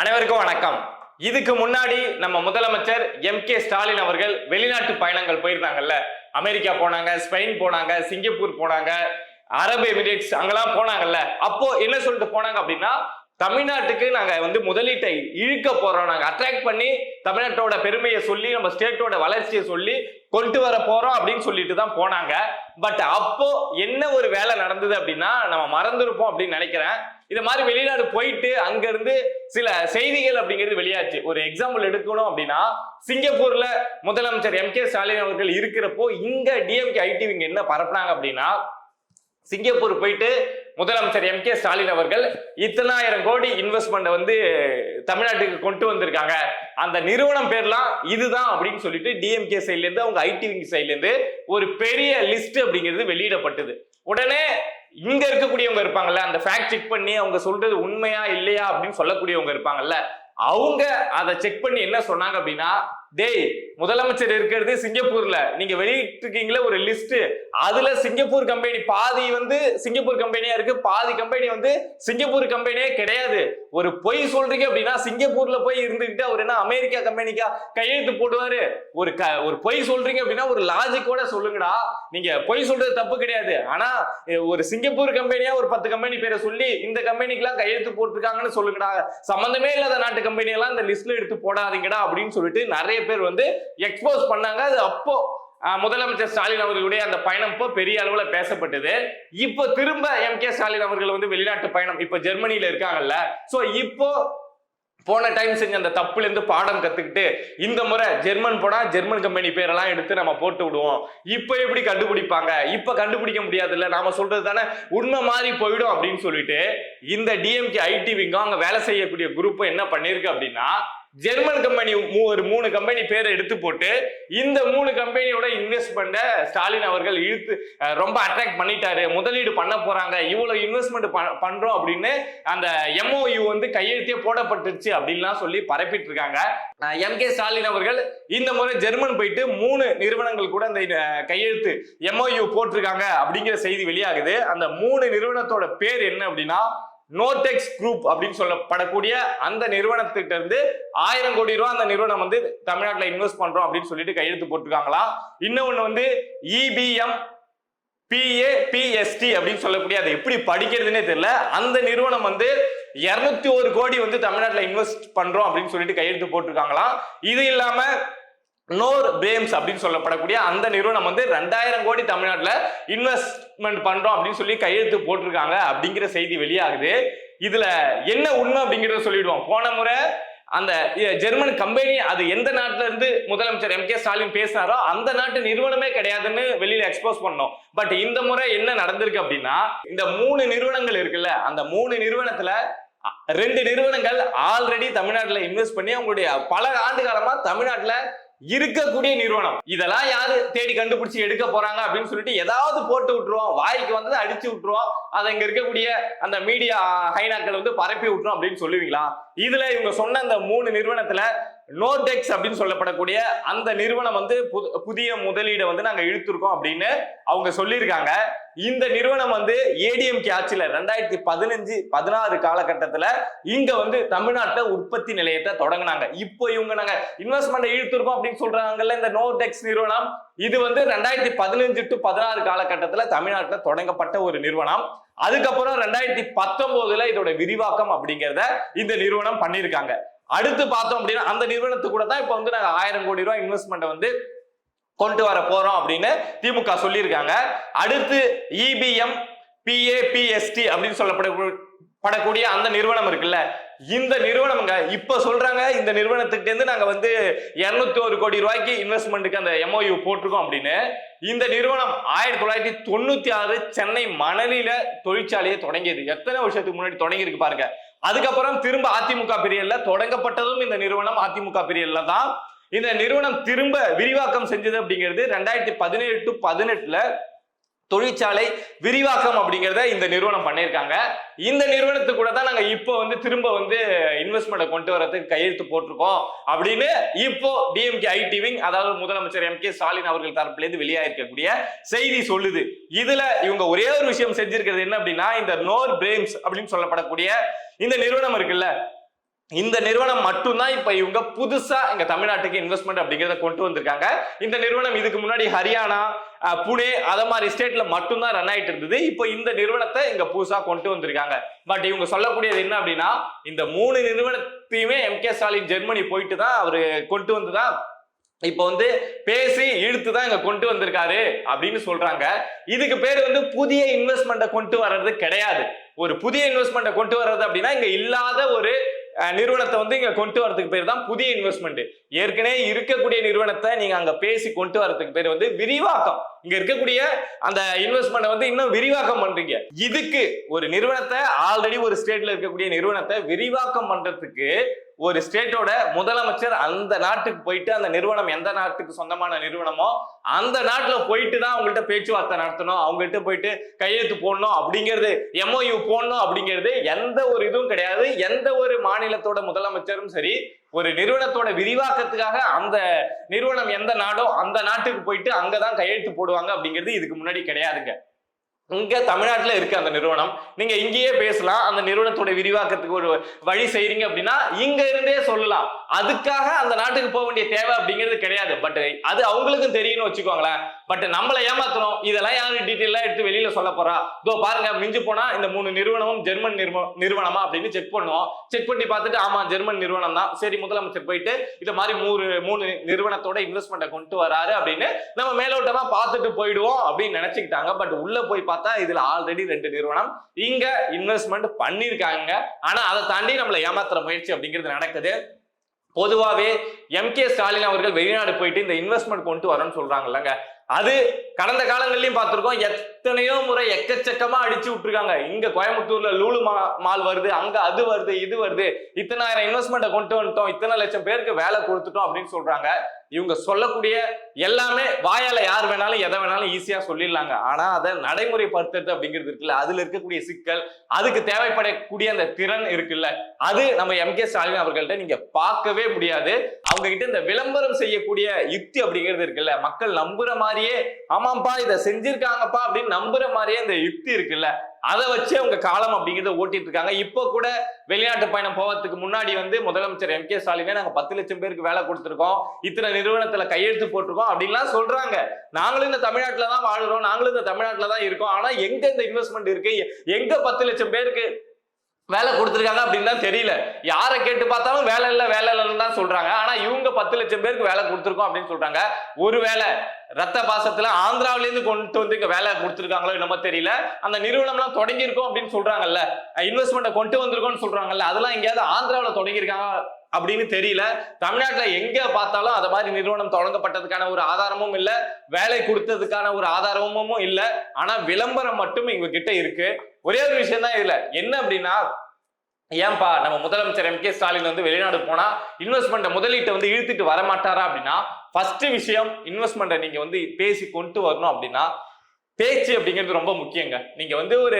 அனைவருக்கும் வணக்கம். இதுக்கு முன்னாடி நம்ம முதலமைச்சர் எம் கே ஸ்டாலின் அவர்கள் வெளிநாட்டு பயணங்கள் போயிருந்தாங்கல்ல. அமெரிக்கா போனாங்க ஸ்பெயின் போனாங்க சிங்கப்பூர் போனாங்க அரபு எமிரேட்ஸ் அங்கெல்லாம் போனாங்கல்ல. அப்போ என்ன சொல்லிட்டு போனாங்க அப்படின்னா தமிழ்நாட்டுக்கு நாங்கள் வந்து முதலீட்டை இழுக்க போகிறோம் நாங்கள் அட்ராக்ட் பண்ணி தமிழ்நாட்டோட பெருமையை சொல்லி நம்ம ஸ்டேட்டோட வளர்ச்சியை சொல்லி கொண்டு வர போகிறோம் அப்படின்னு சொல்லிட்டு தான் போனாங்க. பட் அப்போ என்ன ஒரு வேலை நடந்தது அப்படின்னா நம்ம மறந்துருப்போம் அப்படின்னு நினைக்கிறேன். இது மாதிரி வெளிநாடு போயிட்டு அங்கேருந்து சில செய்திகள் அப்படிங்கிறது வெளியாச்சு. ஒரு எக்ஸாம்பிள் எடுக்கணும் அப்படின்னா சிங்கப்பூர்ல முதலமைச்சர் எம் கே ஸ்டாலின் அவர்கள் இருக்கிறப்போ இங்க டிஎம்கே ஐடிவிங்க என்ன பரப்புனாங்க அப்படின்னா சிங்கப்பூர் போயிட்டு முதலமைச்சர் எம் கே ஸ்டாலின் அவர்கள் இத்தனாயிரம் கோடி இன்வெஸ்ட்மெண்ட் வந்து தமிழ்நாட்டுக்கு கொண்டு வந்திருக்காங்க. அந்த நிறுவனம் பேர்லாம் இதுதான் அப்படின்னு சொல்லிட்டு டிஎம்கே சைட்லேருந்து அவங்க ஐடி விங் சைட்லேருந்து ஒரு பெரிய லிஸ்ட் அப்படிங்கிறது வெளியிடப்பட்டது. உடனே இங்க இருக்கக்கூடியவங்க இருப்பாங்கல்ல அந்த ஃபேக்ட் செக் பண்ணி அவங்க சொல்றது உண்மையா இல்லையா அப்படின்னு சொல்லக்கூடியவங்க இருப்பாங்கல்ல அவங்க அதை செக் பண்ணி என்ன சொன்னாங்க அப்படின்னா டேய் முதலமைச்சர் இருக்கிறது சிங்கப்பூர்ல. நீங்க வெளியிட்டிருக்கீங்களே ஒரு லிஸ்ட் அதுல சிங்கப்பூர் கம்பெனி பாதி வந்து சிங்கப்பூர் கம்பெனியா இருக்கு பாதி கம்பெனி வந்து சிங்கப்பூர் கம்பெனியே கிடையாது. ஒரு பொய் சொல்றீங்க அப்படின்னா சிங்கப்பூர்ல போய் இருந்துகிட்டு அவர் என்ன அமெரிக்கா கம்பெனிக்கா கையெழுத்து போடுவாரு? ஒரு க ஒரு பொய் சொல்றீங்க அப்படின்னா ஒரு லாஜிக்கோட சொல்லுங்கடா. நீங்க பொய் சொல்றது தப்பு கிடையாது. ஆனா ஒரு சிங்கப்பூர் கம்பெனியா ஒரு பத்து கம்பெனி பேரை சொல்லி இந்த கம்பெனிக்கெல்லாம் கையெழுத்து போட்டிருக்காங்கன்னு சொல்லுங்கடா. சம்பந்தமே இல்லாத நாட்டு கம்பெனி எல்லாம் இந்த லிஸ்ட்ல எடுத்து போடாதீங்கடா அப்படின்னு சொல்லிட்டு நிறைய பேர் வந்து எக்ஸ்போஸ் பண்ணாங்க. அது அப்போ முதலமைச்சர் ஸ்டாலின் அவர்களுடைய அந்த பயணம் இப்போ பெரிய அளவுல பேசப்பட்டது. இப்போ திரும்ப எம் கே ஸ்டாலின் அவர்கள் வந்து வெளிநாட்டு பயணம் இப்போ ஜெர்மனியில இருக்காங்கல்ல. சோ இப்போ போன டைம் செஞ்ச அந்த தப்புல இருந்து பாடம் கத்துக்கிட்டு இந்த முறை ஜெர்மன் போனா ஜெர்மன் கம்பெனி பேரெல்லாம் எடுத்து நம்ம போட்டு விடுவோம். இப்போ எப்படி கண்டுபிடிப்பாங்க? இப்ப கண்டுபிடிக்க முடியாதுல்ல. நாம சொல்றது தானே உண்மை மாதிரி போயிடும் அப்படின்னு சொல்லிட்டு இந்த டிஎம்கே ஐடி விங்கம் அங்க வேலை செய்யக்கூடிய குரூப் என்ன பண்ணிருக்கு அப்படின்னா ஜெர்மன் கம்பெனி ஒரு மூணு கம்பெனி பேரை எடுத்து போட்டு இந்த மூணு கம்பெனியோட இன்வெஸ்ட்மெண்ட்டை ஸ்டாலின் அவர்கள் இழுத்து ரொம்ப அட்ராக்ட் பண்ணிட்டாரு. முதலீடு பண்ண போறாங்க. இவ்வளவு இன்வெஸ்ட்மெண்ட் பண்றோம் அப்படின்னு அந்த எம்ஓயு வந்து கையெழுத்தே போடப்பட்டுருச்சு அப்படின்லாம் சொல்லி பரப்பிட்டு இருக்காங்க எம் கே ஸ்டாலின் அவர்கள் இந்த முறை ஜெர்மன் போயிட்டு மூணு நிறுவனங்கள் கூட அந்த கையெழுத்து எம்ஓயு போட்டிருக்காங்க அப்படிங்கிற செய்தி வெளியாகுது. அந்த மூணு நிறுவனத்தோட பேர் என்ன அப்படின்னா நோடெக்ஸ் குரூப் அப்படின்னு சொல்லப்படக்கூடிய அந்த நிறுவனத்திட்ட இருந்து ஆயிரம் கோடி ரூபா அந்த நிறுவனம் வந்து தமிழ்நாட்டில் இன்வெஸ்ட் பண்றோம் அப்படின்னு சொல்லிட்டு கையெழுத்து போட்டிருக்காங்களா? இன்னொன்று வந்து இபிஎம் பிஏ பிஎஸ்டி அப்படின்னு சொல்லக்கூடிய அதை எப்படி படிக்கிறதுனே தெரியல. அந்த நிறுவனம் வந்து இருநூத்தி ஒரு கோடி வந்து தமிழ்நாட்டில் இன்வெஸ்ட் பண்றோம் அப்படின்னு சொல்லிட்டு கையெழுத்து போட்டிருக்காங்களாம் இது இல்லாம நோர் பிரேம்ஸ் அப்படின்னு சொல்லப்படக்கூடிய அந்த நிறுவனம் வந்து ரெண்டாயிரம் கோடி தமிழ்நாட்டில் இன்வெஸ்ட்மெண்ட் பண்றோம் அப்படின்னு சொல்லி கையெழுத்து போட்டிருக்காங்க அப்படிங்கிற செய்தி வெளியாகுது. இதுல என்ன உண்மை அப்படிங்கிறத சொல்லிடுவோம். போன முறை அந்த ஜெர்மன் கம்பெனி அது எந்த நாட்டுல இருந்து முதலமைச்சர் எம் கே ஸ்டாலின் பேசினாரோ அந்த நாட்டு நிறுவனமே கிடையாதுன்னு வெளியில எக்ஸ்போஸ் பண்ணோம். பட் இந்த முறை என்ன நடந்திருக்கு அப்படின்னா இந்த மூணு நிறுவனங்கள் இருக்குல்ல அந்த மூணு நிறுவனத்துல ரெண்டு நிறுவனங்கள் ஆல்ரெடி தமிழ்நாட்டில் இன்வெஸ்ட் பண்ணி அவங்களுடைய பல ஆண்டு காலமா தமிழ்நாட்டில் இருக்கக்கூடிய நிறுவனம். இதெல்லாம் யாரு தேடி கண்டுபிடிச்சு எடுக்க போறாங்க அப்படின்னு சொல்லிட்டு ஏதாவது போட்டு விட்டுருவோம். வாய்க்கு வந்ததை அடிச்சு விட்டுருவோம். அதை இங்க இருக்கக்கூடிய அந்த மீடியா ஹைனாக்கள் வந்து பரப்பி விட்டுரும் அப்படின்னு சொல்லுவீங்களா? இதுல இவங்க சொன்ன அந்த மூணு நிறுவனத்துல நோடெக்ஸ் அப்படின்னு சொல்லப்படக்கூடிய அந்த நிறுவனம் வந்து புது- புதிய முதலீடை வந்து நாங்க இழுத்துருக்கோம் அப்படின்னு அவங்க சொல்லியிருக்காங்க. இந்த நிறுவனம் வந்து ஏடிஎம்கே ஆட்சியில ரெண்டாயிரத்தி பதினஞ்சு பதினாறு காலகட்டத்துல இங்க வந்து தமிழ்நாட்டில் உற்பத்தி நிலையத்தை தொடங்கினாங்க. இப்போ இவங்க நாங்க இன்வெஸ்ட்மெண்ட் இழுத்துருக்கோம் அப்படின்னு சொல்றாங்கல்ல இந்த நோடெக்ஸ் நிறுவனம். இது வந்து ரெண்டாயிரத்தி பதினஞ்சு டு பதினாறு காலகட்டத்துல தமிழ்நாட்டில் தொடங்கப்பட்ட ஒரு நிறுவனம். அதுக்கப்புறம் ரெண்டாயிரத்தி பத்தொன்பதுல இதோட விரிவாக்கம் அப்படிங்கிறத இந்த நிறுவனம் பண்ணியிருக்காங்க. அடுத்து பார்த்தோம் அப்படின்னா அந்த நிறுவனத்துக்கு கூட தான் இப்போ வந்து நாங்கள் ஆயிரம் கோடி ரூபாய் இன்வெஸ்ட்மெண்ட்டை வந்து கொண்டு வர போறோம் அப்படின்னு திமுக சொல்லியிருக்காங்க. அடுத்து இபிஎம் பிஏபிஎஸ்டி அப்படின்னு சொல்லப்படக்கூடிய படக்கூடிய அந்த நிறுவனம் இருக்குல்ல இந்த நிறுவனம்ங்க இப்ப சொல்றாங்க இந்த நிறுவனத்துக்கிட்ட இருந்து நாங்க வந்து 201 ஒரு கோடி ரூபாய்க்கு இன்வெஸ்ட்மெண்ட்டுக்கு அந்த எம்ஓயு போட்டிருக்கோம் அப்படின்னு இந்த நிறுவனம் ஆயிரத்தி தொள்ளாயிரத்தி தொண்ணூத்தி ஆறு சென்னை மணலில தொழிற்சாலையை தொடங்கியது. எத்தனை வருஷத்துக்கு முன்னாடி தொடங்கியிருக்கு பாருங்க. அதுக்கப்புறம் திரும்ப அதிமுக பிரியல்ல தொடங்கப்பட்டதும் இந்த நிறுவனம் அதிமுக பிரியல்ல தான். இந்த நிறுவனம் திரும்ப விரிவாக்கம் செஞ்சது அப்படிங்கிறது ரெண்டாயிரத்தி பதினேழு டு பதினெட்டுல தொழிற்சாலை விரிவாக்கம் அப்படிங்கிறத இந்த நிறுவனம் பண்ணியிருக்காங்க. இந்த நிறுவனத்துக்கு கூட தான் நாங்கள் இப்போ வந்து திரும்ப வந்து இன்வெஸ்ட்மெண்ட்டை கொண்டு வரதுக்கு கையெழுத்து போட்டிருக்கோம் அப்படின்னு இப்போ டிஎம்கே ஐடி விங் அதாவது முதலமைச்சர் எம் கே ஸ்டாலின் அவர்கள் தரப்புலேருந்து வெளியாயிருக்கக்கூடிய செய்தி சொல்லுது. இதுல இவங்க ஒரே ஒரு விஷயம் செஞ்சிருக்கிறது என்ன அப்படின்னா இந்த நோர் பிரேம்ஸ் அப்படின்னு சொல்லப்படக்கூடிய இந்த நிறுவனம் இருக்குல்ல இந்த நிறுவனம் மட்டும்தான் இப்ப இவங்க புதுசா இங்க தமிழ்நாட்டுக்கு இன்வெஸ்ட்மெண்ட் அப்படிங்கறத கொண்டு வந்திருக்காங்க. இந்த நிறுவனம் இதுக்கு முன்னாடி ஹரியானா புனே அத மாதிரி ஸ்டேட்ல மட்டும்தான் ரன் ஆயிட்டு இருந்தது. இப்போ இந்த நிறுவனத்தை இங்க புதுசா கொண்டு வந்திருக்காங்க. பட் இவங்க சொல்லக்கூடியது என்ன அப்படின்னா இந்த மூணு நிறுவனத்தையுமே எம் கே ஸ்டாலின் ஜெர்மனி போயிட்டு தான் அவரு கொண்டு வந்துதான் இப்போ வந்து பேசி இழுத்து தான் இங்க கொண்டு வந்திருக்காரு அப்படின்னு சொல்றாங்க. இதுக்கு பேர் வந்து புதிய இன்வெஸ்ட்மெண்ட்டை கொண்டு வர்றது கிடையாது. ஒரு புதிய இன்வெஸ்ட்மெண்ட்டை கொண்டு வர்றது அப்படின்னா இங்க இல்லாத ஒரு நிறுவனத்தை வந்து இங்க கொண்டு வரதுக்கு பேர் தான் புதிய இன்வெஸ்ட்மெண்ட் ஏற்கனவே இருக்கக்கூடிய நிறுவனத்தை நீங்க அங்க பேசி கொண்டு வரதுக்கு பேர் வந்து விரிவாக்கம். இங்க இருக்கக்கூடிய அந்த இன்வெஸ்ட்மெண்ட் வந்து இன்னும் விரிவாக்கம் பண்றீங்க. இதுக்கு ஒரு நிறுவனத்தை ஆல்ரெடி ஒரு ஸ்டேட்ல இருக்கக்கூடிய நிறுவனத்தை விரிவாக்கம் பண்றதுக்கு ஒரு ஸ்டேட்டோட முதலமைச்சர் அந்த நாட்டுக்கு போயிட்டு அந்த நிறுவனம் எந்த நாட்டுக்கு சொந்தமான நிறுவனமோ அந்த நாட்டுல போயிட்டு தான் அவங்கள்ட்ட பேச்சுவார்த்தை நடத்தணும். அவங்கள்ட்ட போயிட்டு கையெழுத்து போடணும் அப்படிங்கிறது எம்ஓயு போடணும் அப்படிங்கிறது எந்த ஒரு இதுவும் கிடையாது. எந்த ஒரு மாநிலத்தோட முதலமைச்சரும் சரி ஒரு நிறுவனத்தோட விரிவாக்கத்துக்காக அந்த நிறுவனம் எந்த நாடோ அந்த நாட்டுக்கு போயிட்டு அங்கதான் கையெழுத்து போடுவாங்க அப்படிங்கிறது இதுக்கு முன்னாடி கிடையாதுங்க. இங்க தமிழ்நாட்டில் இருக்கு அந்த நிறுவனம். நீங்க இங்கேயே பேசலாம். அந்த நிறுவனத்தோட விரிவாக்கத்துக்கு ஒரு வழி செய்றீங்க அப்படின்னா இங்க இருந்தே சொல்லலாம். அதுக்காக அந்த நாட்டுக்கு போக வேண்டிய தேவை அப்படிங்கிறது கிடையாது. பட் அது அவங்களுக்கும் தெரியும்னு வச்சுக்கோங்களேன். பட் நம்மளை ஏமாத்தணும் இதெல்லாம் யாரும் டீட்டெயிலாக எடுத்து வெளியில சொல்ல போறா? இதோ பாருங்க மிஞ்சு போனா இந்த மூணு நிறுவனமும் ஜெர்மன் நிறுவனம் நிறுவனமா அப்படின்னு செக் பண்ணுவோம். செக் பண்ணி பார்த்துட்டு ஆமா ஜெர்மன் நிறுவனம் தான். சரி முதலமைச்சர் போயிட்டு இந்த மாதிரி மூணு மூணு நிறுவனத்தோட இன்வெஸ்ட்மெண்ட்டை கொண்டு வராரு அப்படின்னு நம்ம மேலோட்டமா பார்த்துட்டு போயிடுவோம் அப்படின்னு நினைச்சுக்கிட்டாங்க. பட் உள்ள போய் பார்த்தா இதுல ஆல்ரெடி ரெண்டு நிறுவனம் இங்க இன்வெஸ்ட்மெண்ட் பண்ணிருக்காங்க ஆனா அதை தாண்டி நம்மளை ஏமாத்துற முயற்சி அப்படிங்கிறது நடக்குது. பொதுவாவே எம் கே ஸ்டாலின் அவர்கள் வெளிநாடு போயிட்டு இந்த இன்வெஸ்ட்மெண்ட் கொண்டு வரணும்னு சொல்றாங்கல்லங்க அது கடந்த காலங்கள்லயும் பார்த்துருக்கோம். எத்தனையோ முறை எக்கச்சக்கமா அடிச்சு விட்டுருக்காங்க. இங்க கோயம்புத்தூர்ல லூலு மா- மால் வருது அங்க அது வருது இது வருது. இத்தனாயிரம் இன்வெஸ்ட்மெண்ட்டை கொண்டு வந்துட்டோம். இத்தனை லட்சம் பேருக்கு வேலை கொடுத்துட்டோம் அப்படின்னு சொல்றாங்க. இவங்க சொல்லக்கூடிய எல்லாமே வாயால யார் வேணாலும் எதை வேணாலும் ஈஸியா சொல்லிடலாங்க. ஆனா அதை நடைமுறைப்படுத்துறது அப்படிங்கிறது இருக்குல்ல. அதுல இருக்கக்கூடிய சிக்கல் அதுக்கு தேவைப்படக்கூடிய அந்த திறன் இருக்குல்ல. அது நம்ம எம் கே ஸ்டாலின் அவர்கள்ட்ட நீங்க பார்க்கவே முடியாது. அவங்க கிட்ட இந்த விளம்பரம் செய்யக்கூடிய யுக்தி அப்படிங்கிறது இருக்குல்ல? மக்கள் நம்புற மாதிரியே ஆமாப்பா இதை செஞ்சிருக்காங்கப்பா அப்படின்னு நம்புற மாதிரியே இந்த யுக்தி இருக்குல்ல? அதை வச்சு அவங்க காலம் அப்படிங்கிறத ஓட்டிட்டு இருக்காங்க இப்போ கூட வெளிநாட்டு பயணம் போவதுக்கு முன்னாடி வந்து முதலமைச்சர் எம் கே ஸ்டாலினே நாங்கள் பத்து லட்சம் பேருக்கு வேலை கொடுத்துருக்கோம். இத்தனை நிறுவனத்தில் கையெழுத்து போட்டிருக்கோம் அப்படின்லாம் சொல்றாங்க. நாங்களும் இந்த தமிழ்நாட்டில் தான் வாழ்கிறோம் நாங்களும் இந்த தமிழ்நாட்டில் தான் இருக்கோம். ஆனால் எங்க இந்த இன்வெஸ்ட்மெண்ட் இருக்கு? எங்க பத்து லட்சம் பேருக்கு வேலை கொடுத்துருக்காங்க அப்படின்னு தான் தெரியல. யாரை கேட்டு பார்த்தாலும் வேலை இல்லை வேலை இல்லைன்னு தான் சொல்றாங்க. ஆனா இவங்க பத்து லட்சம் பேருக்கு வேலை கொடுத்துருக்கோம் அப்படின்னு சொல்றாங்க. ஒரு வேலை ரத்த பாசத்துல ஆந்திராவிலேருந்து கொண்டு வந்து வேலை கொடுத்துருக்காங்களோ என்னமோ தெரியல. அந்த நிறுவனம்லாம் தொடங்கியிருக்கோம் அப்படின்னு சொல்றாங்கல்ல. இன்வெஸ்ட்மெண்ட்டை கொண்டு வந்திருக்கோம்னு சொல்றாங்கல்ல. அதெல்லாம் எங்கேயாவது ஆந்திராவில் தொடங்கியிருக்காங்க அப்படின்னு தெரியல. தமிழ்நாட்டில் எங்க பார்த்தாலும் அந்த மாதிரி நிறுவனம் தொடங்கப்பட்டதுக்கான ஒரு ஆதாரமும் இல்லை. வேலை கொடுத்ததுக்கான ஒரு ஆதாரமும் இல்லை. ஆனா விளம்பரம் மட்டும் இவங்க கிட்ட இருக்கு. ஒரே ஒரு விஷயம் தான் இதுல. என்ன அப்படின்னா ஏன்பா நம்ம முதலமைச்சர் எம். கே. ஸ்டாலின் வந்து வெளிநாடு போனா இன்வெஸ்ட்மெண்ட் முதலீட்டை வந்து இழுத்துட்டு வர மாட்டாரா அப்படின்னா ஃபர்ஸ்ட் விஷயம் இன்வெஸ்ட்மெண்ட்டை நீங்க வந்து பேசி கொண்டு வரணும் அப்படின்னா பேச்சு அப்படிங்கிறது ரொம்ப முக்கியங்க. நீங்க வந்து ஒரு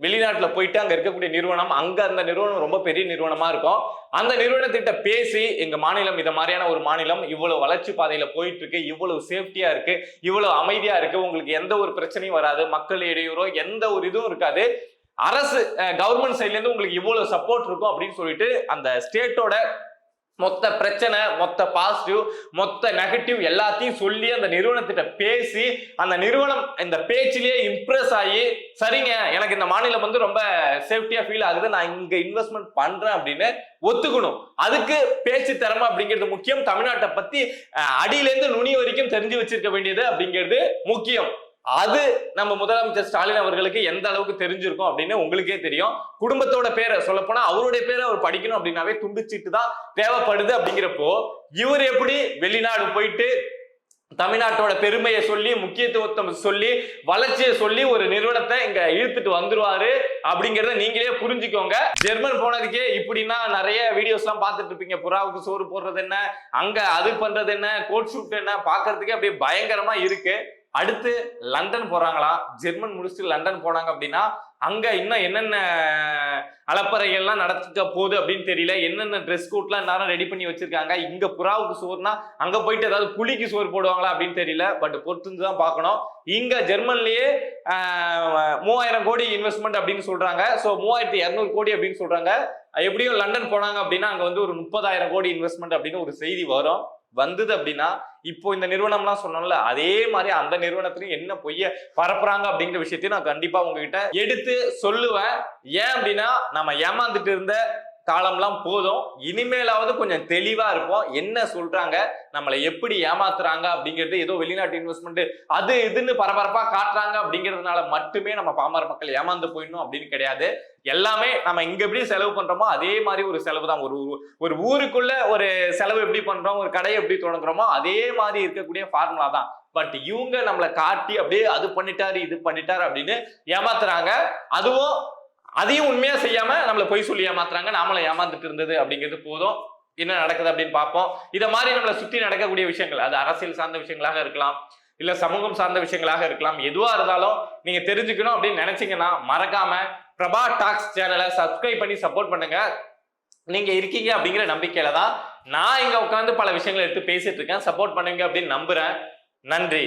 வெளிநாட்டுல போயிட்டு அங்க இருக்கக்கூடிய நிறுவனம் அங்க அந்த நிறுவனம் ரொம்ப பெரிய நிறுவனமா இருக்கும். அந்த நிறுவனத்திட்ட பேசி எங்க மாநிலம் இந்த மாதிரியான ஒரு மாநிலம் இவ்வளவு வளர்ச்சி பாதையில போயிட்டு இருக்கு இவ்வளவு சேஃப்டியா இருக்கு இவ்வளவு அமைதியா இருக்கு உங்களுக்கு எந்த ஒரு பிரச்சனையும் வராது மக்கள் இடையூறோ எந்த ஒரு இதுவும் இருக்காது. அரசு கவர்மெண்ட் சைட்ல இருந்து உங்களுக்கு இவ்வளவு சப்போர்ட் இருக்கும் அப்படின்னு சொல்லிட்டு அந்த ஸ்டேட்டோட மொத்த பிரச்சனை மொத்த பாசிட்டிவ் மொத்த நெகட்டிவ் எல்லாத்தையும் சொல்லி அந்த நிறுவனத்திட்ட பேசி அந்த நிறுவனம் இந்த பேச்சிலேயே இம்ப்ரெஸ் ஆகி சரிங்க எனக்கு இந்த மாநிலம் வந்து ரொம்ப சேஃப்டியா ஃபீல் ஆகுது நான் இங்க இன்வெஸ்ட்மெண்ட் பண்றேன் அப்படின்னு ஒத்துக்கணும். அதுக்கு பேச்சு திறமை அப்படிங்கிறது முக்கியம். தமிழ்நாட்டை பத்தி அடியிலேருந்து நுனி வரைக்கும் தெரிஞ்சு வச்சிருக்க வேண்டியது அப்படிங்கிறது முக்கியம். அது நம்ம முதலமைச்சர் ஸ்டாலின் அவர்களுக்கு எந்த அளவுக்கு தெரிஞ்சிருக்கும் அப்படின்னு உங்களுக்கே தெரியும். குடும்பத்தோட பேரை சொல்ல போனா அவருடைய பேரை அவர் படிக்கணும் அப்படின்னாவே துண்டுச்சீட்டு தான் தேவைப்படுது அப்படிங்கிறப்போ இவர் எப்படி வெளிநாடு போயிட்டு தமிழ்நாட்டோட பெருமையை சொல்லி முக்கியத்துவத்தை சொல்லி வளர்ச்சியை சொல்லி ஒரு நிறுவனத்தை இங்க இழுத்துட்டு வந்துருவாரு அப்படிங்கறத நீங்களே புரிஞ்சுக்கோங்க. ஜெர்மன் போனதுக்கே இப்படின்னா நிறைய வீடியோஸ் எல்லாம் பார்த்துட்டு இருப்பீங்க. புறாவுக்கு சோறு போடுறது என்ன? அங்க அது பண்றது என்ன? கோட் ஷூட் என்ன? பாக்குறதுக்கே அப்படியே பயங்கரமா இருக்கு. அடுத்து லண்டன் போறாங்களா? ஜெர்மன் முடிச்சுட்டு லண்டன் போனாங்க அப்படின்னா அங்க இன்னும் என்னென்ன அலப்பறைகள்லாம் நடக்க போகுது அப்படின்னு தெரியல. என்னென்ன ட்ரெஸ் கோட்லாம் நேரம் ரெடி பண்ணி வச்சிருக்காங்க? இங்க புறாவுக்கு சோறுனா அங்க போயிட்டு ஏதாவது புலிக்கு சோறு போடுவாங்களா அப்படின்னு தெரியல. பட் பொறுத்து தான் பார்க்கணும். இங்க ஜெர்மன்லயே மூவாயிரம் கோடி இன்வெஸ்ட்மெண்ட் அப்படின்னு சொல்றாங்க. ஸோ மூவாயிரத்தி இரநூறு கோடி அப்படின்னு சொல்றாங்க. எப்படியும் லண்டன் போனாங்க அப்படின்னா அங்க வந்து ஒரு முப்பதாயிரம் கோடி இன்வெஸ்ட்மெண்ட் அப்படின்னு ஒரு செய்தி வரும். வந்தது அப்படின்னா இப்போ இந்த நிறுவனம்லாம் சொன்னோம்ல அதே மாதிரி அந்த நிறுவனத்திலையும் என்ன பொய்ய பரப்புறாங்க அப்படிங்கிற விஷயத்தையும் நான் கண்டிப்பா உங்ககிட்ட எடுத்து சொல்லுவேன். ஏன் அப்படின்னா நம்ம ஏமாந்துட்டு இருந்த காலம்லாம் போதும். இனிமேலாவது கொஞ்சம் தெளிவா இருப்போம். என்ன சொல்றாங்க? நம்மளை எப்படி ஏமாத்துறாங்க அப்படிங்கிறது ஏதோ வெளிநாட்டு இன்வெஸ்ட்மெண்ட் அது இதுன்னு பரபரப்பா காட்டுறாங்க அப்படிங்கிறதுனால மட்டுமே நம்ம பாமர மக்கள் ஏமாந்து போயிடணும் அப்படின்னு கிடையாது. எல்லாமே நம்ம இங்க எப்படி செலவு பண்றோமோ அதே மாதிரி ஒரு செலவு தான். ஒரு ஒரு ஊருக்குள்ள ஒரு செலவு எப்படி பண்றோம்? ஒரு கடையை எப்படி தொடங்குறோமோ அதே மாதிரி இருக்கக்கூடிய ஃபார்முலா தான். பட் இவங்க நம்மளை காட்டி அப்படியே அது பண்ணிட்டாரு இது பண்ணிட்டாரு அப்படின்னு ஏமாத்துறாங்க. அதுவும் அதையும் உண்மையா செய்யாம நம்மளை பொய் சொல்லி ஏமாத்துறாங்க. நாமளை ஏமாந்துட்டு இருந்தது அப்படிங்கிறது போதும். என்ன நடக்குது அப்படின்னு பார்ப்போம். இதை மாதிரி நம்மளை சுத்தி நடக்கக்கூடிய விஷயங்கள் அது அரசியல் சார்ந்த விஷயங்களாக இருக்கலாம் இல்ல சமூகம் சார்ந்த விஷயங்களாக இருக்கலாம் எதுவா இருந்தாலும் நீங்க தெரிஞ்சுக்கணும் அப்படின்னு நினைச்சீங்கன்னா மறக்காம பிரபா டாக்ஸ் சேனலை சப்ஸ்கிரைப் பண்ணி சப்போர்ட் பண்ணுங்க. நீங்க இருக்கீங்க அப்படிங்கிற நம்பிக்கையில தான் நான் இங்க உட்காந்து பல விஷயங்களை எடுத்து பேசிட்டு இருக்கேன். சப்போர்ட் பண்ணுங்க அப்படின்னு நம்புறேன். நன்றி.